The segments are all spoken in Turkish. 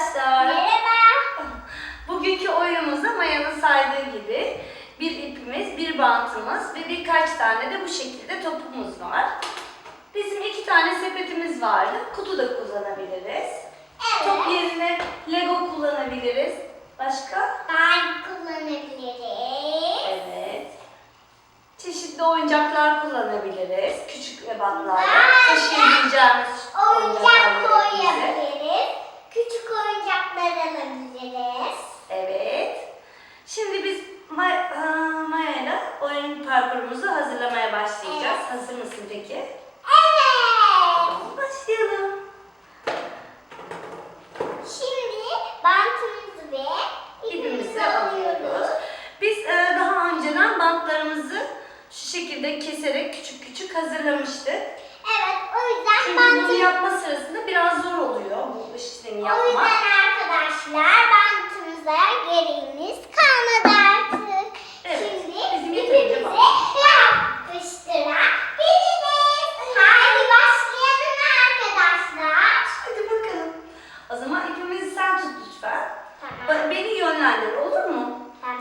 arkadaşlar. merhaba. Bugünkü oyunumuzda Maya'nın saydığı gibi bir ipimiz, bir bantımız ve birkaç tane de bu şekilde topumuz var. Bizim iki tane sepetimiz vardı. Kutu da kullanabiliriz. Top Evet. yerine Lego kullanabiliriz. Başka? Ben kullanabiliriz. Evet. Çeşitli oyuncaklar kullanabiliriz. Küçük ebatlarda. Vay! Taşıyabileceğimiz Oyuncak koyabiliriz. Küçük oyuncaklar alabiliriz. Evet. Şimdi biz May aa, Maya ile oyun parkurumuzu hazırlamaya başlayacağız. Evet. Hazır mısın peki? Evet. Tamam, başlayalım. Şimdi bantımızı ve İpimizi alıyoruz. Biz e, daha önceden bantlarımızı şu şekilde keserek küçük küçük hazırlamıştık.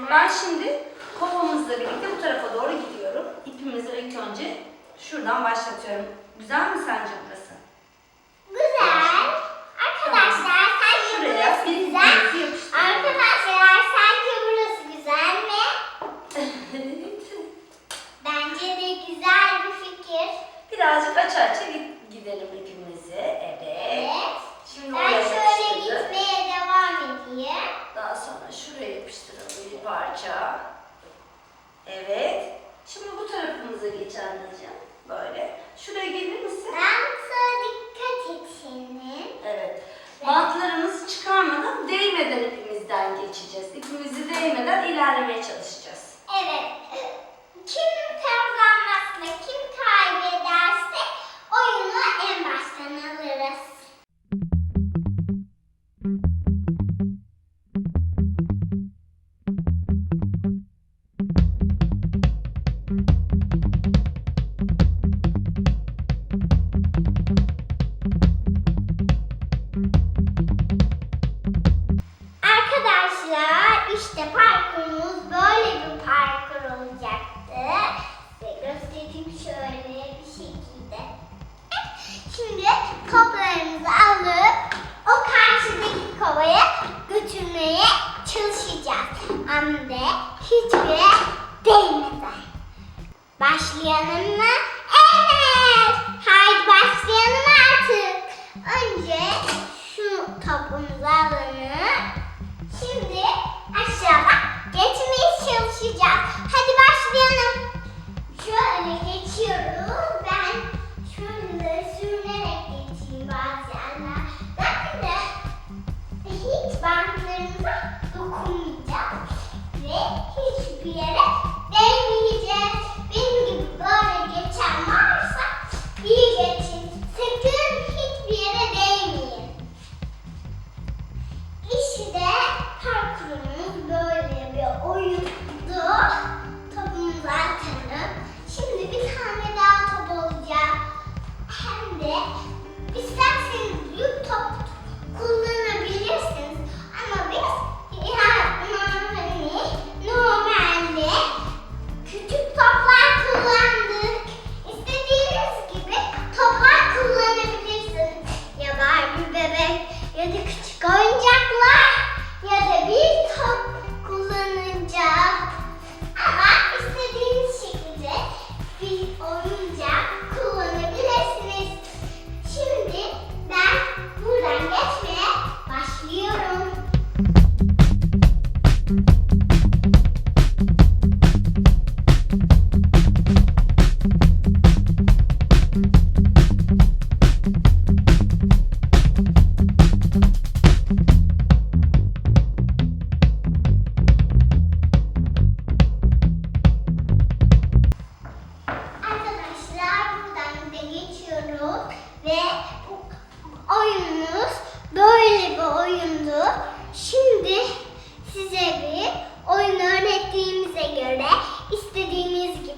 Ben şimdi kovamızla birlikte bu tarafa doğru gidiyorum. İpimizi ilk önce şuradan başlatıyorum. Güzel mi sence burası? Güzel. Arkadaşlar sence Şuraya burası bir güzel? ipimizi yapıştırıyorum. Arkadaşlar sence burası güzel mi? Evet. Bence de güzel bir fikir. Birazcık aça aça git- gidelim ipimizi. Evet. Evet. Şimdi Ben oraya şöyle yapıştırdık. gitmeye devam edeyim. Daha sonra şuraya yapıştıralım bir parça. Evet. Şimdi bu tarafımıza geç anneciğim. Böyle. Şuraya gelir misin? Bant'a dikkat et senin. Evet. Bantlarımızı çıkarmadan, değmeden ipimizden geçeceğiz. İpimizi değmeden ilerlemeye çalışacağız. Evet. Kim kazanmazsa, kim kaybederse oyunu en baştan çalışacağız. Hem de hiçbir değmeden. Başlayalım mı? Evet. Haydi başlayalım artık. Önce şu topumuzu alalım. Şimdi aşağıdan geçmeye çalışacağız. Hadi başlayalım. Şöyle geçiyoruz. Ve oyunumuz böyle bir oyundu. Şimdi size bir oyun öğrettiğimize göre istediğiniz gibi